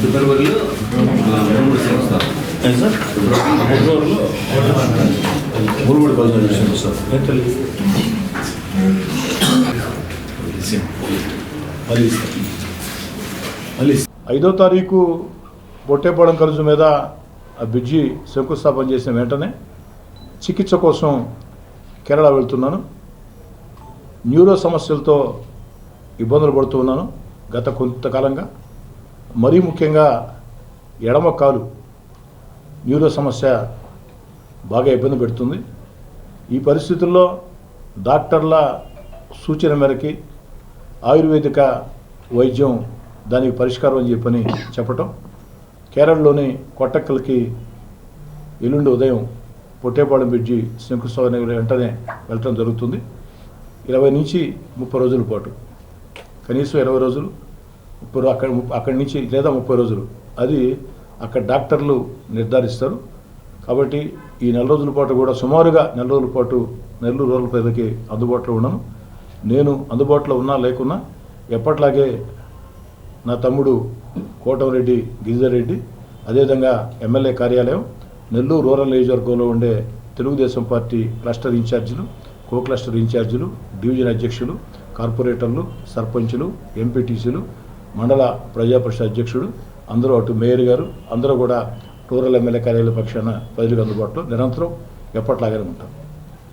ఫిబ్రవరిలో మూడు సార్ ఐదో తారీఖు బొట్టేపాడం ఖర్చు మీద ఆ బ్రిడ్జి శంకుస్థాపన చేసిన వెంటనే చికిత్స కోసం కేరళ వెళ్తున్నాను. న్యూరో సమస్యలతో ఇబ్బందులు పడుతూ ఉన్నాను గత కొంతకాలంగా. మరీ ముఖ్యంగా ఎడమ కాలు న్యూరో సమస్య బాగా ఇబ్బంది పెడుతుంది. ఈ పరిస్థితుల్లో డాక్టర్ల సూచన మేరకి ఆయుర్వేదిక వైద్యం దానికి పరిష్కారం అని చెప్పని చెప్పటం. కేరళలోని కొట్టక్కలకి ఎల్లుండి ఉదయం పొట్టేపాడు బ్రిడ్జి శంకుస్థాపన వెంటనే వెళ్ళటం జరుగుతుంది. ఇరవై నుంచి ముప్పై రోజుల పాటు. కనీసం ఇరవై రోజులు ముప్పై అక్కడ అక్కడి నుంచి లేదా ముప్పై రోజులు. అది అక్కడ డాక్టర్లు నిర్ధారిస్తారు. కాబట్టి ఈ నెల రోజుల పాటు కూడా సుమారుగా నెల రోజుల పాటు నెల్లూరు రోజుల ప్రజలకి అందుబాటులో ఉన్నాను నేను అందుబాటులో ఉన్నా లేకున్నా ఎప్పట్లాగే నా తమ్ముడు కోటమిరెడ్డి గిరిజారెడ్డి అదేవిధంగా ఎమ్మెల్యే కార్యాలయం నెల్లూరు రూరల్ నియోజకవర్గంలో ఉండే తెలుగుదేశం పార్టీ క్లస్టర్ ఇన్ఛార్జీలు కో క్లస్టర్ ఇన్ఛార్జీలు డివిజన్ అధ్యక్షులు కార్పొరేటర్లు సర్పంచులు ఎంపీటీసీలు మండల ప్రజాపరిషత్ అధ్యక్షుడు అందరూ అటు మేయర్ గారు అందరూ కూడా రూరల్ ఎమ్మెల్యే కార్యాలయ పక్షాన ప్రజలకు అందుబాటులో నిరంతరం ఎప్పట్లాగానే ఉంటాం.